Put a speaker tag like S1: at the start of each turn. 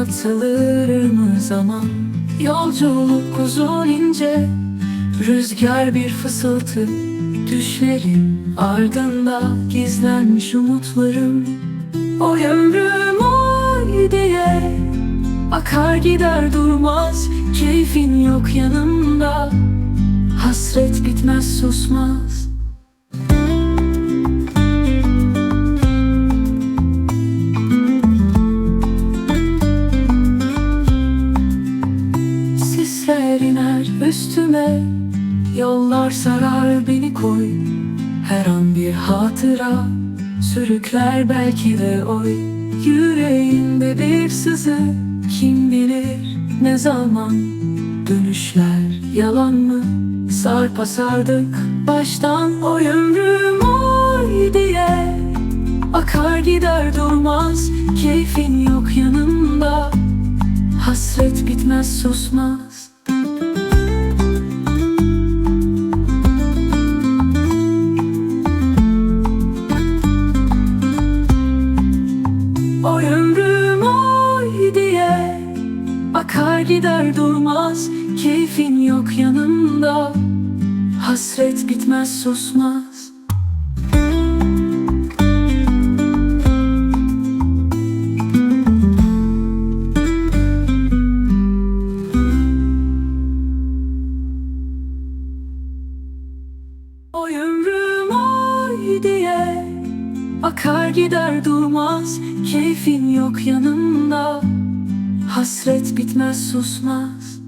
S1: Uzatılır mı zaman Yolculuk uzun ince. Rüzgar bir fısıltı Düşlerin ardında Gizlenmiş umutlarım. Oy ömrüm oy diye Akar gider durmaz Keyfin yok yanımda. Hasret bitmez susmaz iner üstüme. Yollar sarar beni koy. Her an bir hatıra Sürükler belki de oy. Yüreğimde bir sızı Kim bilir ne zaman? Dönüşler yalan mı? Sarpa sardık baştan Oy ömrüm oy diye. Akar gider durmaz Keyfin yok yanımda. Hasret bitmez susmaz Akar gider durmaz Keyfin yok yanımda. Hasret bitmez susmaz. Oy ömrüm oy diye Akar gider durmaz Keyfin yok yanımda Hasret bitmez susmaz